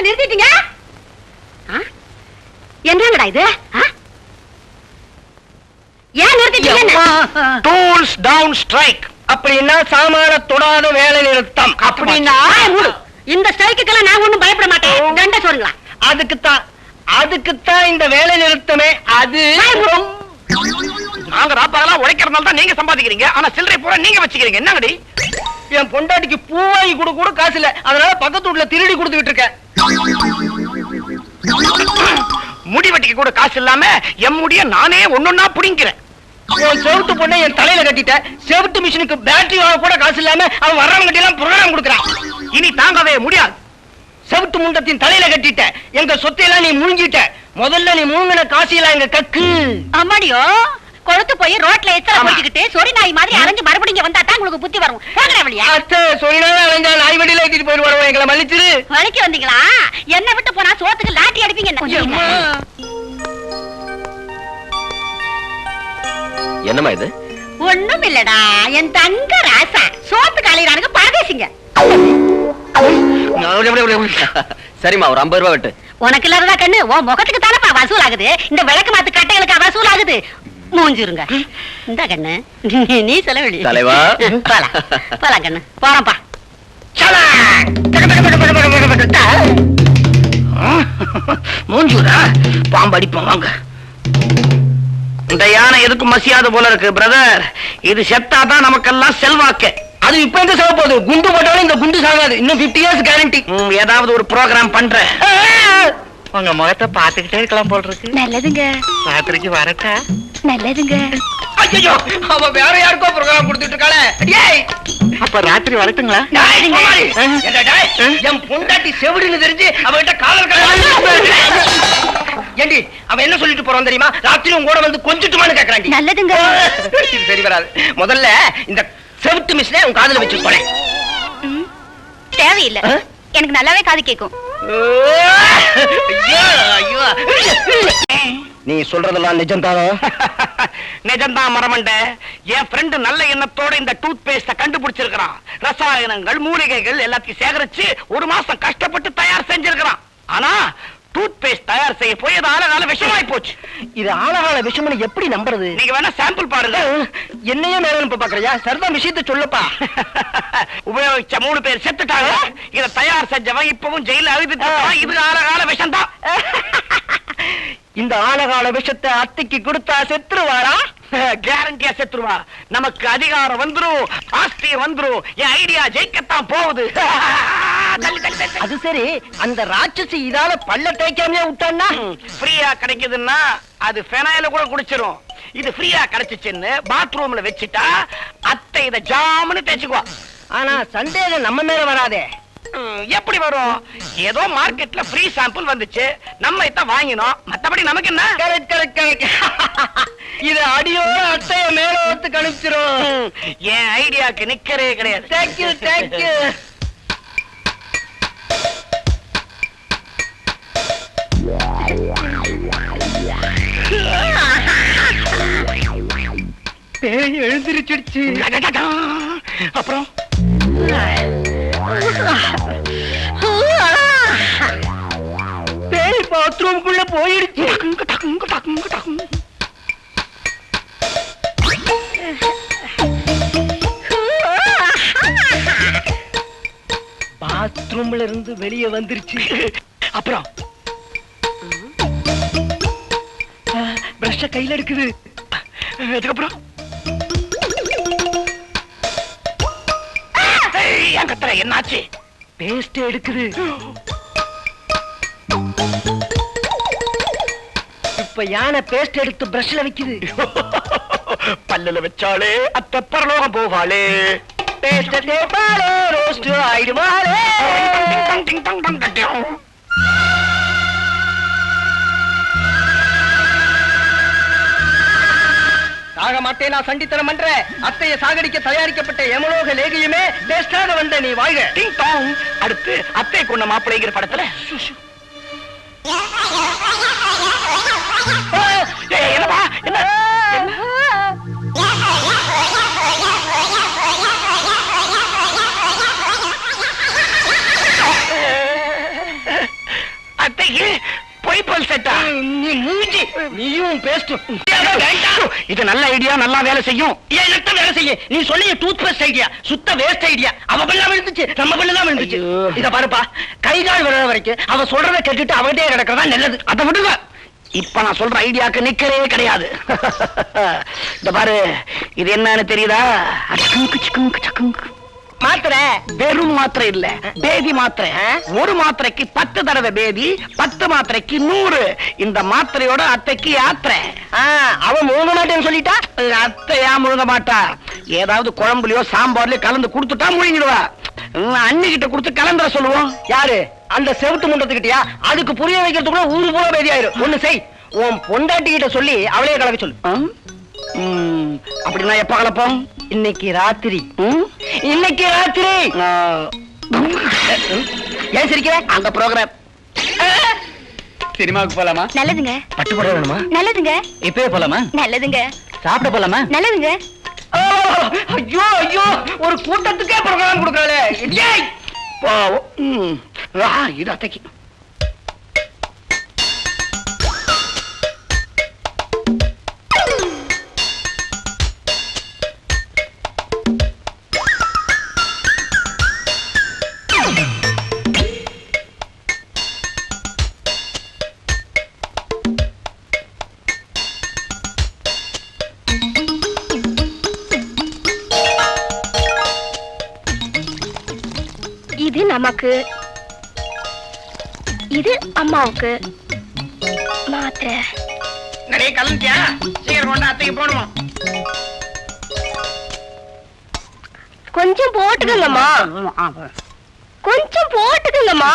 வேலை நிறுத்திட்டீங்க? என்னங்கடா இது? ஏன் நிறுத்திட்டீங்க டூல்ஸ் டவுன் ஸ்ட்ரைக் அப்படின்னா சாமான தொடாத வேலை நிறுத்தம். அப்படின்னா இந்த ஸ்ட்ரைக்குக்கெல்லாம் நான் ஒண்ணும் பயப்பட மாட்டேன். கண்ட சொல்லுங்களா அதுக்குத்தான் அதுக்குத்தான் இந்த வேலை நிறுத்தமே. அது நாங்க ராப்பாலாம் உழைக்கிறதுனால தான் நீங்க சம்பாதிக்கிறீங்க. ஆனா சில்லறை பூரா நீங்க வச்சுக்கிறீங்க. என்னங்கடி? என் பொண்டாட்டிக்கு பூ வாங்கி கொடுக்க கூட காசு இல்ல. அதனால பக்கத்து வீட்டுல திருடி கொடுத்துக்கிட்டு இருக்கேன். முடி வெட்டிக்க கூட காசு இல்லாம எம் முடிய நானே ஒன்னொன்னா புடிங்கிறேன் உன் செவுட்டு பொண்ணை என் தலையில கட்டிட்ட செவுட்டு மிஷினுக்கு பேட்டரி வாங்க கூட காசு இல்லாம அவன் வர்றவங்க எல்லாம் புரோகிராம் கொடுக்குறான். இனி தாங்கவே முடியாது. செவுட்டு முண்டத்தின் தலையில கட்டிட்ட எங்க சொத்தையெல்லாம் நீ முழுங்கிட்ட முதல்ல நீ முழுங்கின காசியெல்லாம் எங்க கக்கு. அம்மாடியோ? கொழுத்து போய் ரோட்ல எச்சல. போட்டுக்கிட்டு சொறி நாய் மாதிரி அரைஞ்சு மறுபடியும் வந்தா தான் உங்களுக்கு புத்தி வரும். போங்கடா வழியா அத்தை சொல்லினா அலைஞ்சா நாய் வண்டியில ஏத்திட்டு போயிடுவாரு எங்களை மன்னிச்சிரு. வழிக்கு வந்தீங்களா? என்ன விட்டு போனா சோத்துக்கு லாட்டி அடிப்பீங்க. என்னம்மா இது? ஒண்ணும் இல்லடா. என் தங்க ராசா. சோத்து கலையிறானுங்க பரதேசிங்க. சரிம்மா ஒரு ஐம்பது ரூபா வெட்டு. உனக்கு இல்லாததா கண்ணு? உன் முகத்துக்கு தானப்பா வசூல் ஆகுது இந்த விளக்கு மாத்து கட்டைகளுக்கு வசூல் ஆகுது மூஞ்சிருங்க. இந்த கண்ணு. நீ வேண்டிய தலைவா. போலாம். போலாம் கண்ணு. போறோம்ப்பா மூஞ்சூரா? பாம்பு அடிப்போம் வாங்க. இந்த யானை எதுக்கும் மசியாது போல இருக்கு பிரதர் இது செத்தாதான் நமக்கெல்லாம் செல்வாக்கு. அது இப்ப எங்க சாக போகுது? குண்டு போட்டாலும் இந்த குண்டு சாகாது. இன்னும் 50 இயர்ஸ் கேரண்டி ஏதாவது ஒரு ப்ரோக்ராம் பண்றேன். உங்க முகத்தை பாத்துக்கிட்டே இருக்கலாம் போல் இருக்கு. நல்லதுங்க. ராத்திரிக்கு வரட்டா? நல்லதுங்க. ஐயோ அவ வேற யாருக்கோ ப்ரோகிராம் கொடுத்துட்டு இருக்காளே. டேய்! அப்ப ராத்திரி வரட்டுங்களா? என் பொண்டாட்டி செவிடுன்னு தெரிஞ்சு அவகிட்ட காதல் கல்யாணம் ஏண்டி அவன் என்ன சொல்லிட்டு போறான் தெரியுமா? ராத்திரி உங்க கூட வந்து கொஞ்சிட்டுமான்னு கேக்குறாண்டி. நல்லதுங்க. சரி வராது. முதல்ல இந்த செவுட்டு மிஷினை உன் காதுல வச்சு போறேன் தேவையில்லை? எனக்கு நல்லாவே காது கேட்கும் ஐயோ. நீ சொல்றதெல்லாம் நிஜம்தானோ? நிஜம்தான் மரமண்ட. என் ஃப்ரெண்டு நல்ல எண்ணத்தோட இந்த டூத் பேஸ்ட கண்டுபிடிச்சிருக்கிறான். ரசாயனங்கள் மூலிகைகள் எல்லாத்தையும் சேகரிச்சு ஒரு மாசம் கஷ்டப்பட்டு தயார் செஞ்சிருக்கிறான். ஆனா டூத் பேஸ்ட் தயார் செய்ய போய் அது ஆழகால விஷமாய் போச்சு. இது ஆழகால விஷயம்னு எப்படி நம்புறது? நீங்க வேணா சாம்பிள் பாருங்க. என்னையே மேல இப்ப பாக்குறியா? சரிதான் விஷயத்த சொல்லப்பா. உபயோகிச்ச மூணு பேர் செத்துட்டாங்க. இத தயார் செஞ்சவன் இப்பவும் ஜெயில இருக்கான். இது ஆழகால விஷம் தான் இந்த ஆழகால விஷத்தை அத்தைக்கு கொடுத்தா செத்துருவாரா? கேரண்டியா செத்துருவா. நமக்கு அதிகாரம் வந்துரும் ஆஸ்தி வந்துரும். என் ஐடியா ஜெயிக்கத்தான் போகுது. அது சரி. அந்த ராட்சசி இதால பல்ல தேய்க்காமலே விட்டான்னா? ஃப்ரீயா கிடைக்குதுன்னா அது ஃபெனாயில கூட குடிச்சிரும். இது ஃப்ரீயா கிடைச்சிச்சுன்னு பாத்ரூம்ல வச்சுட்டா அத்தை இத ஜாமுன்னு தேய்ச்சுக்குவா. ஆனா சந்தேகம் நம்ம மேல வராதே. எப்படி வரும்? ஏதோ மார்க்கெட்ல ஃப்ரீ சாம்பிள் வந்துச்சு. நம்ம இத வாங்கினோம். மத்தபடி நமக்கு என்ன? கரெக்ட் கரெக்ட் கரெக்ட் இது அடியோட அத்தைய மேல ஒத்து கணிச்சிரும். என் ஐடியாக்கு நிக்கறே கிடையாது. தேங்க்யூ பேய் எழுந்திருச்சிடுச்சு. அப்புறம்? பேய் பாத்ரூம்குள்ள போயிடுச்சு. பாத்ரூம்ல இருந்து வெளியே வந்துருச்சு. அப்புறம். பிரஷ கையில் எடுக்குது. அதுக்கப்புறம். கத்துற என்னாச்சு? பேஸ்ட் எடுக்குது. இப்ப யானை பேஸ்ட் எடுத்து பிரஷ்ல வைக்குது. பல்லுல வச்சாலே அத்த பரலோகம் போவாளே. Paste roast ஆயிடுவாளே. சாக மாட்டேன் சண்டித்தனம் பண்றேன் அத்தைய சாகடிக்க தயாரிக்கப்பட்ட எமலோக லேகியுமே பேஸ்டாக வந்த நீ வாழ்க. Ding dong. அடுத்து அத்தை கொண்ட மாப்பிள்ளைங்கிற படத்துல ஏய், என்னப்பா? என்ன? மாத்திரைக்கு பொய்ப்பல் செட்டா? நீ மூஞ்சி நீயும் பேஸ்ட் இது நல்ல ஐடியா நல்லா வேலை செய்யும். ஏன் எனக்கு வேலை செய்ய நீ சொன்னீங்க டூத் பேஸ்ட் ஐடியா சுத்த வேஸ்ட் ஐடியா அவ பண்ண விழுந்துச்சு நம்ம பண்ண தான் விழுந்துச்சு. இத பாருப்பா கை கால் விழுற வரைக்கும் அவ சொல்றத கேட்டுட்டு அவகிட்டே கிடக்கிறதா நல்லது. அதை விடுங்க. இப்ப நான் சொல்ற ஐடியாக்கு நிக்கவே கிடையாது. இந்த பாரு இது என்னன்னு தெரியுதா. மாத்திரை? வெறும் மாத்திரை இல்ல. பேதி மாத்திரை. ஒரு மாத்திரைக்கு பத்து தடவை பேதி பத்து மாத்திரைக்கு நூறு. இந்த மாத்திரையோட அத்தைக்கு யாத்திரை. ஆ, அவ முழுங்க மாட்டேன்னு சொல்லிட்டா? அத்தையா முழுங்க மாட்டா. ஏதாவது குழம்புலயோ சாம்பார்லயோ கலந்து கொடுத்துட்டா முழுங்கிடுவா. அண்ணிக்கிட்ட கொடுத்து கலந்துர சொல்லுவோம். யாரு? அந்த செவுட்டு முண்டத்துக்கிட்டயா? அதுக்கு புரிய வைக்கிறதுக்குள்ள ஊரு பூரா பேதி ஆயிரும். ஒண்ணு செய். உன் பொண்டாட்டி கிட்ட சொல்லி அவளையே கலக்க சொல்லு. அப்படின்னா எப்ப கலப்போம் இன்னைக்கு ராத்திரி. ம்? இன்னைக்கு ராத்திரி. ஏன் சிரிக்கிற? அந்த ப்ரோக்ராம் சினிமாவுக்கு போலாமா? நல்லதுங்க. பட்டு போட வேணுமா? நல்லதுங்க. இப்பவே போலாமா? நல்லதுங்க. சாப்பிட போலாமா? நல்லதுங்க. ஓ, ஐயோ ஐயோ ஒரு கூட்டத்துக்கே ப்ரோக்ராம் கொடுக்கறாளே. ஏய் பாவம். இது அத்தைக்கு. இது நமக்கு இது அம்மாவுக்கு. மாத்திரை நிறைய கலந்துட்டியா சீக்கிரம் கொண்டு அத்தைக்கு போடுமா கொஞ்சம் போட்டுக்கங்கம்மா. கொஞ்சம் போட்டுக்கங்கம்மா.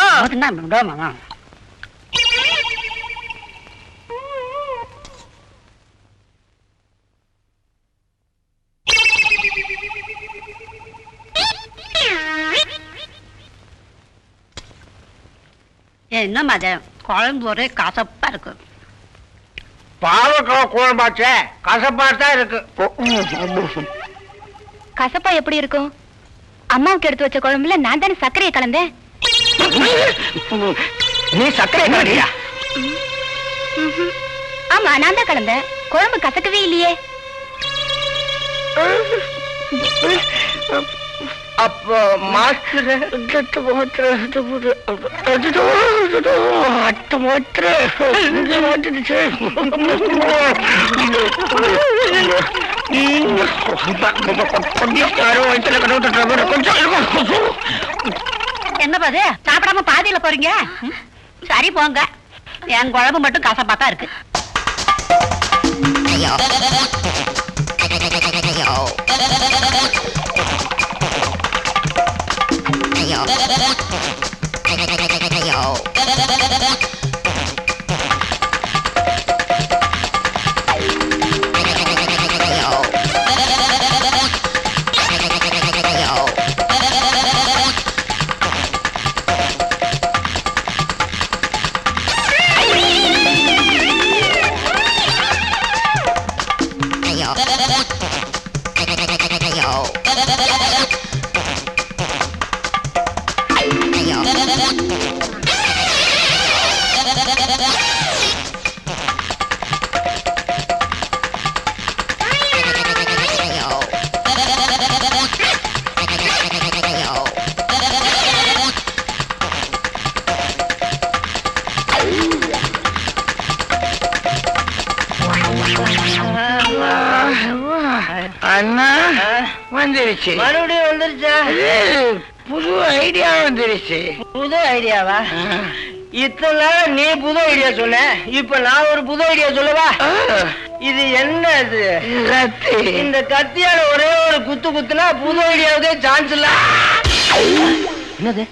என்ன மத குழம்பு ஒரே கசப்பா இருக்கு. பாவக்காய் குழம்பாச்சே. கசப்பா தான் இருக்கு. கசப்பா எப்படி இருக்கும்? அம்மாவுக்கு எடுத்து வச்ச குழம்புல நான் தானே சர்க்கரையை கலந்தேன்? நீ சர்க்கரை ம்ஹும். ஆமா நான் தான் கலந்தேன். குழம்பு கசக்கவே இல்லையே. அப்போ மாஸ்டர் என்ன பாது சாப்பிடாம பாதியில போறீங்க? சரி போங்க. என் குழம்பு மட்டும் கசப்பா தான் இருக்கு. 有，还有。வந்துருச்சு. மறுபடியும் வந்துருச்சா? புது ஐடியா வந்துருச்சு. புது ஐடியாவா? இத்தனை நாள் நீ புது ஐடியா சொன்ன. இப்ப நான் ஒரு புது ஐடியா சொல்லவா? இது என்ன இது கத்தி இந்த கத்தியால ஒரே ஒரு குத்து குத்துனா புது ஐடியாவுக்கே சான்ஸ் இல்ல. என்னது?